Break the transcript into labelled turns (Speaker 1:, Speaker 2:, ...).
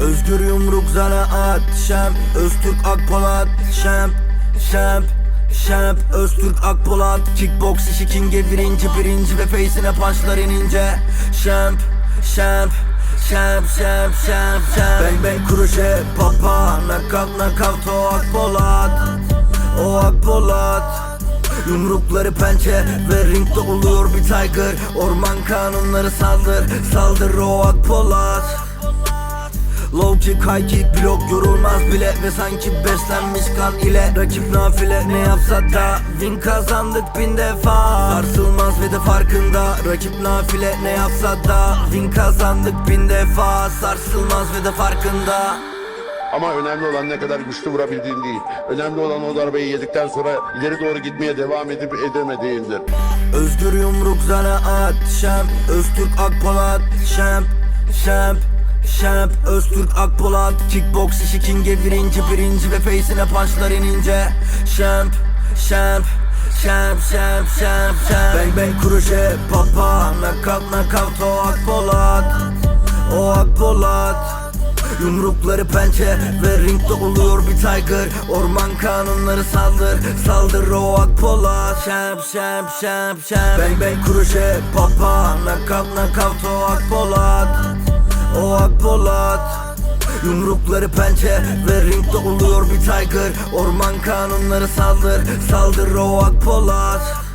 Speaker 1: Özgür yumruk zanaat Şemp Öztürk Akpolat Şemp Şemp Şemp Öztürk Akpolat. Kickbox işi kinge birinci birinci Ve face'ine punchlar inince. Şemp Şemp Şemp şemp şemp şemp. Bang bang kroşe papa Knockout knockout o Akpolat. O Akpolat. Yumrukları pençe ve ringde oluyor bir tiger. Orman kanunları saldır saldır o Akpolat Low kick high kick blok yorulmaz bile Ve sanki beslenmiş kan ile Rakip nafile. Ne yapsa da Win kazandık bin defa. Sarsılmaz ve de farkında Rakip nafile. Ne yapsa da Win kazandık bin defa. Sarsılmaz ve de farkında.
Speaker 2: Ama önemli olan ne kadar güçlü vurabildiğin değil. Önemli olan o darbeyi yedikten sonra ileri doğru gitmeye devam edip edemediğindir.
Speaker 1: Özgür yumruk zanaat Şemp. Öztürk Akpolat Şemp Şemp Şemp Öztürk Akpolat Kickbox işi kinge birinci birinci Ve face'ine punchlar inince. Şemp Şemp Şemp şemp şemp şemp Bang bang kroşe papa Knockout knockout o Akpolat. O Akpolat. Yumrukları pençe ve ringde oluyor bir tiger. Orman kanunları saldır saldır o akpolat. Şemp şemp şemp şemp Bang bang kroşe papa Knockout knockout o akpolat O akpolat Yumrukları pençe ve ringde oluyor bir tiger. Orman kanunları saldır saldır o akpolat